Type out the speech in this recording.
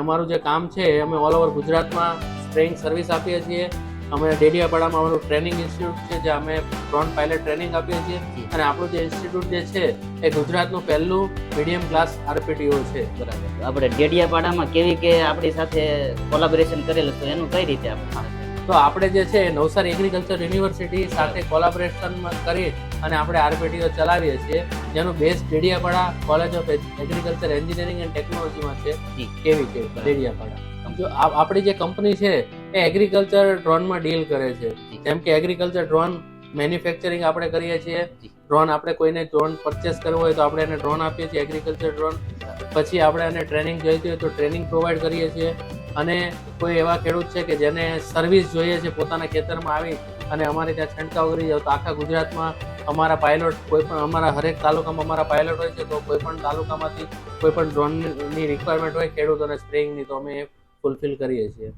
અમારું જે કામ છે, અમે ઓલ ઓવર ગુજરાતમાં ટ્રેનિંગ સર્વિસ આપીએ છીએ. અમે ડેડિયાપાડામાં અમારું ટ્રેનિંગ ઇન્સ્ટિટ્યૂટ છે જે અમે ડ્રોન પાયલટ ટ્રેનિંગ આપીએ છીએ. અને આપણું જે ઇન્સ્ટિટ્યૂટ જે છે, એ ગુજરાતનું પહેલું મીડિયમ ક્લાસ આરપીટીઓ છે. બરાબર. આપણે ડેડિયાપાડામાં કેવી કે આપણી સાથે કોલાબોરેશન કરેલું તો એનું કઈ રીતે આપણે તો આપણે જે છે નવસારી એગ્રીકલ્ચર યુનિવર્સિટી સાથે કોલાબોરેશન કરી અને આપણે આરપીટીઓ ચલાવીએ છીએ. જેનું base Dediapada college of agriculture engineering and ટેકનોલોજીમાં છે. કેવી કે ડેડિયાપાડા. જો આપણી જે કંપની છે એ એગ્રીકલ્ચર ડ્રોનમાં ડીલ કરે છે. જેમ કે એગ્રીકલ્ચર ડ્રોન મેન્યુફેક્ચરિંગ આપણે કરીએ છીએ. ડ્રોન આપણે કોઈને ડ્રોન પરચેસ કરવો હોય તો આપણે એને ડ્રોન આપીએ છીએ એગ્રીકલ્ચર ડ્રોન પછી આપણે એને ટ્રેનિંગ જોઈતી હોય તો ટ્રેનિંગ પ્રોવાઈડ કરીએ છીએ. અને કોઈ એવા ખેડૂત છે કે જેને સર્વિસ જોઈએ છે પોતાના ખેતરમાં આવી અને અમારે ત્યાં છંટકાવ કરી જાવ તો આખા ગુજરાતમાં અમારા પાયલોટ કોઈ પણ અમારા હરેક તાલુકામાં અમારા પાયલોટ હોય છે તો કોઈ પણ તાલુકામાંથી કોઈ પણ ડ્રોનની રિક્વાયરમેન્ટ હોય ખેડૂતોને સ્પ્રેઇંગની તો અમે ફૂલફિલ કરીએ છીએ.